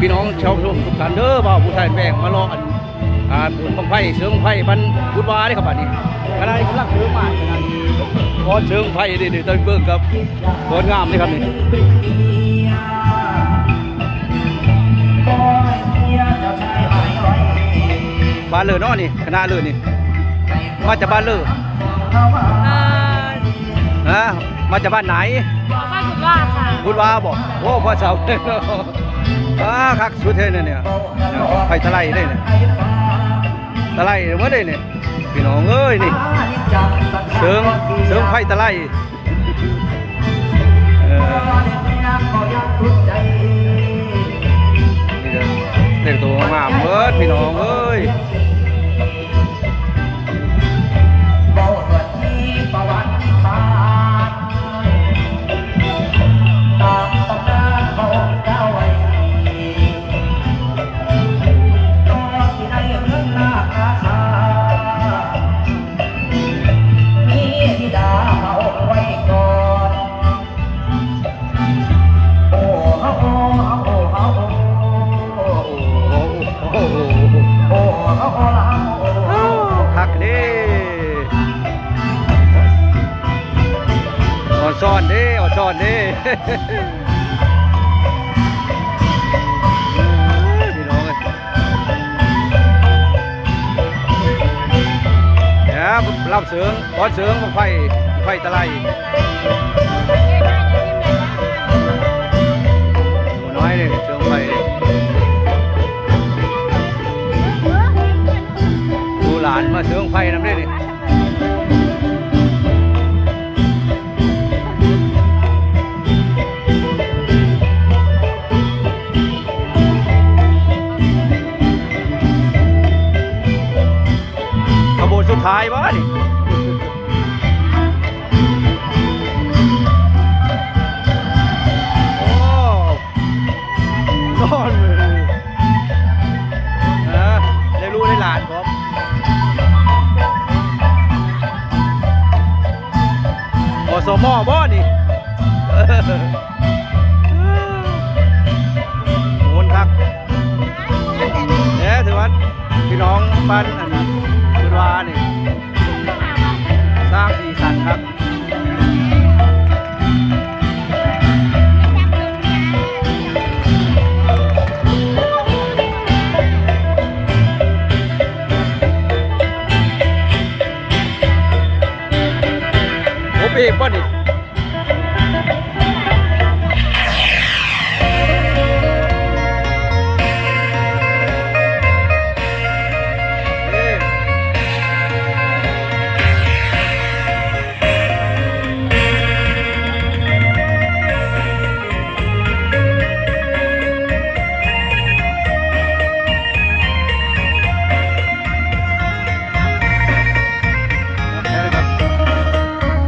พี่น้องชาวชมทุกท่านเด้อบ่าวผู้ชายแบ่งมารออันอ่าบุญบังไฟเชิงไฟบันบุญวาได้ครับบัดนี้ขณะนี้กำลังเชิงมาขณะนี้ก้อนเชิงไฟนี่นี่ต้นเบิ่งครับก้อนงามนี่ครับนี่บ้านเลยเนาะนี่คณะเลยนี่มาจากบ้านเลยเอ่อนะมาจากบ้านไหนบ้านคุณว่าค่ะบุญวาบอกโอ้พ่อเสาเลยเนาะ อ้าคักสุดเท่เนี่ยเนี่ยไฟทะไลได้เนี่ยตะไลเมื่อได้เนี่ยพี่น้องเอ้ยนี่เสริงเสริงไฟตะไลเออ ซ่อนเด้ออดซ่อนเด้พี่น้องเอ้ยเดี๋ยวรับเสืองบอสเสืองไฟไฟตะไลหมูน้อยนี่เสืองไฟนี่ดูหลานมาเสืองไฟนำได้นี่ขบ ทายบ้านี่โอ้นอนเลยนะได้รู้ได้หลานผมโอสมอบ่นี่เออโหนคักเนี่ยถือว่าพี่น้องบ้านอันนั้น วาเนี่ยสร้างสีสันครับเบรกป่ะนี่